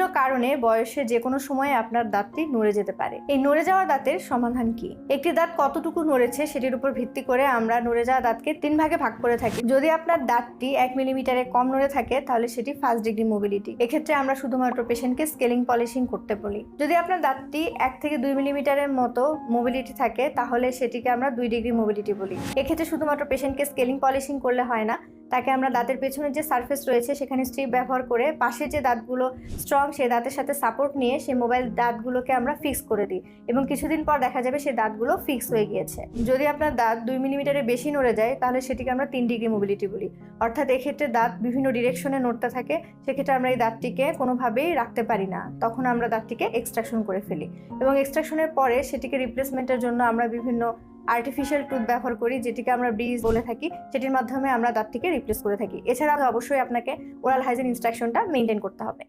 বিভিন্ন কারণে বয়সে যে কোনো সময়ে আপনার দাঁতটি নড়ে যেতে পারে। এই নড়ে যাওয়া দাঁতের সমাধান কি? একটি দাঁত কতটুকু নড়েছে সেটির উপর ভিত্তি করে আমরা নড়ে যাওয়া দাঁতকে তিন ভাগে ভাগ করে থাকি। যদি আপনার দাঁতটি এক মিলিমিটারে কম নড়ে থাকে, তাহলে সেটি ফার্স্ট ডিগ্রি মোবিলিটি এক্ষেত্রে আমরা শুধুমাত্র পেশেন্টকে স্কেলিং পলিশিং করতে বলি। যদি আপনার দাঁতটি এক থেকে দুই মিলিমিটারের মতো মোবিলিটি থাকে, তাহলে সেটিকে আমরা দুই ডিগ্রি মোবিলিটি বলি। এক্ষেত্রে শুধুমাত্র পেশেন্টকে স্কেলিং পলিশিং করলে হয় না তাকে আমরা দাঁতের পেছনের যে সারফেস রয়েছে সেখানে স্ট্রিপ ব্যবহার করে পাশে যে দাঁতগুলো স্ট্রং সেই দাঁতের সাথে সাপোর্ট নিয়ে সেই মোবাইল দাঁতগুলোকে আমরা ফিক্স করে দিই এবং কিছুদিন পর দেখা যাবে সেই দাঁতগুলো ফিক্স হয়ে গিয়েছে। যদি আপনার দাঁত দুই মিলিমিটারের বেশি নড়ে যায়, তাহলে সেটিকে আমরা তিন ডিগ্রি মোবিলিটি বলি। অর্থাৎ এক্ষেত্রে দাঁত বিভিন্ন ডিরেকশনে নড়তে থাকে, সেক্ষেত্রে আমরা এই দাঁতটিকে কোনোভাবেই রাখতে পারি না। তখন আমরা দাঁতটিকে এক্সট্রাকশন করে ফেলি। এবং এক্সট্রাকশনের পরে সেটিকে রিপ্লেসমেন্টের জন্য আমরা বিভিন্ন আর্টিফিশিয়াল টুথ ব্যবহার করি, যেটিকে আমরা ব্রিজ বলে থাকি, সেটির মাধ্যমে আমরা দাঁতটিকে রিপ্লেস করে থাকি। এছাড়া অবশ্যই আপনাকে ওরাল হাইজিন ইনস্ট্রাকশনটা মেনটেন করতে হবে।